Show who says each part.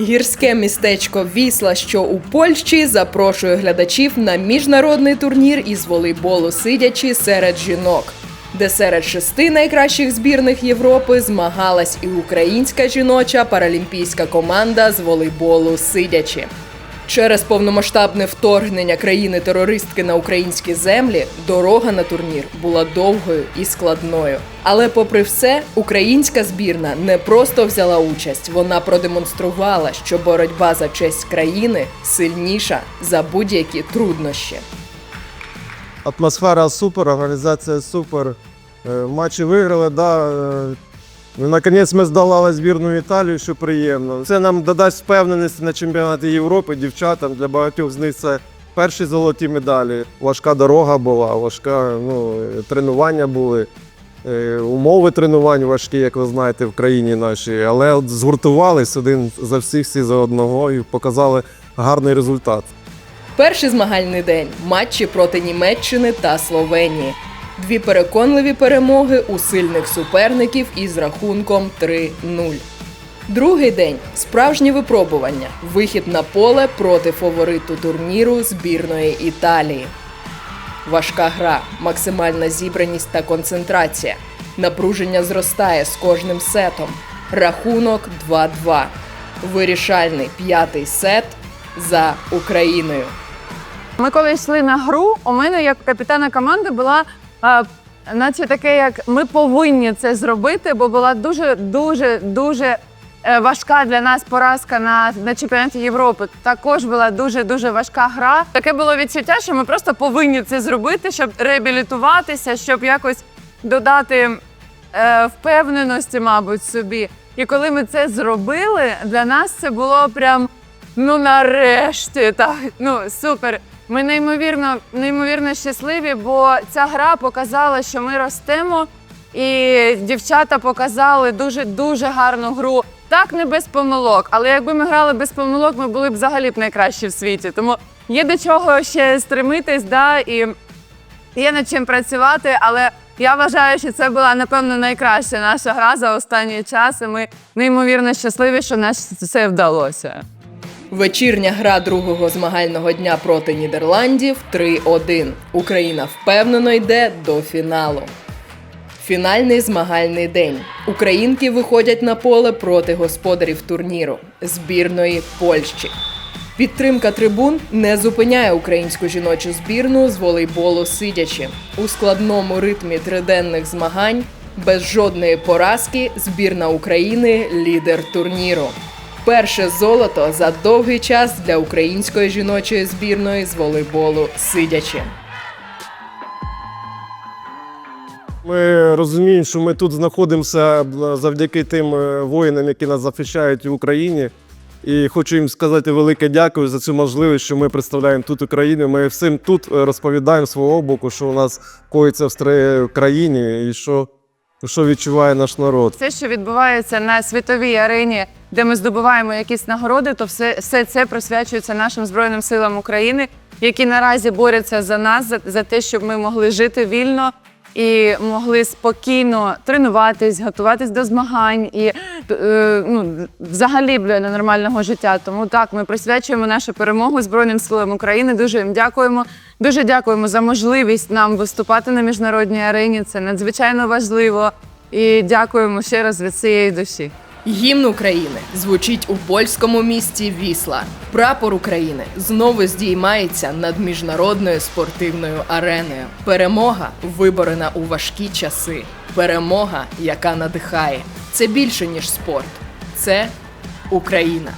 Speaker 1: Гірське містечко Вісла, що у Польщі, запрошує глядачів на міжнародний турнір із волейболу сидячи серед жінок, де серед шести найкращих збірних Європи змагалась і українська жіноча паралімпійська команда з волейболу сидячи. Через повномасштабне вторгнення країни-терористки на українські землі дорога на турнір була довгою і складною. Але, попри все, українська збірна не просто взяла участь, вона продемонструвала, що боротьба за честь країни сильніша за будь-які труднощі.
Speaker 2: Атмосфера супер, організація супер. Е, Матчі виграли, да. Ну, Наконець ми здолали збірну Італію, що приємно. Це нам додасть впевненості на чемпіонаті Європи дівчатам. Для багатьох з них це перші золоті медалі. Важка дорога була, важка ну, тренування були. Е, Умови тренувань важкі, як ви знаєте, в країні нашій. Але от згуртувались один за всіх, всі за одного і показали гарний результат.
Speaker 1: Перший змагальний день матчі проти Німеччини та Словенії. Дві переконливі перемоги у сильних суперників із рахунком 3-0. Другий день справжнє випробування. Вихід на поле проти фавориту турніру збірної Італії. Важка гра, максимальна зібраність та концентрація. Напруження зростає з кожним сетом. Рахунок 2-2. Вирішальний п'ятий сет за Україною.
Speaker 3: Ми коли йшли на гру, у мене як капітана команди була. А, Наче таке, як ми повинні це зробити, бо була дуже, дуже, дуже е, важка для нас поразка на, на чемпіонаті Європи. Також була дуже дуже важка гра. Таке було відчуття, що ми просто повинні це зробити, щоб реабілітуватися, щоб якось додати е, впевненості, мабуть, собі. І коли ми це зробили, для нас це було прям ну нарешті, так ну супер. Ми неймовірно, неймовірно щасливі, бо ця гра показала, що ми ростемо, і дівчата показали дуже дуже гарну гру. Так, не без помилок, але якби ми грали без помилок, ми були б взагалі б найкращі в світі. Тому є до чого ще стремитись, да, і є над чим працювати, але я вважаю, що це була напевно найкраща наша гра за останній час. І ми неймовірно щасливі, що нас це вдалося.
Speaker 1: Вечірня гра другого змагального дня проти Нідерландів 3-1. Україна впевнено йде до фіналу. Фінальний змагальний день. Українки виходять на поле проти господарів турніру збірної Польщі. Підтримка трибун не зупиняє українську жіночу збірну з волейболу сидячи. У складному ритмі триденних змагань без жодної поразки збірна України лідер турніру. Перше золото за довгий час для української жіночої збірної з волейболу сидячи.
Speaker 2: Ми розуміємо, що ми тут знаходимося завдяки тим е, воїнам, які нас захищають в Україні. І хочу їм сказати велике дякую за цю можливість, що ми представляємо тут Україну. Ми всім тут е, розповідаємо свого боку, що у нас коїться в країні і що, що відчуває наш народ.
Speaker 3: Все, що відбувається на світовій арені, де ми здобуваємо якісь нагороди, то все, все це присвячується нашим збройним силам України, які наразі борються за нас, за, за те, щоб ми могли жити вільно і могли спокійно тренуватись, готуватись до змагань і е, ну, взагалі до нормального життя. Тому так, ми присвячуємо нашу перемогу Збройним силам України. Дуже їм дякуємо. Дуже дякуємо за можливість нам виступати на міжнародній арені. Це надзвичайно важливо. І дякуємо ще раз від цієї душі.
Speaker 1: Гімн України звучить у польському місті Вісла. Прапор України знову здіймається над міжнародною спортивною ареною. Перемога виборена у важкі часи. Перемога, яка надихає. Це більше ніж спорт. Це Україна.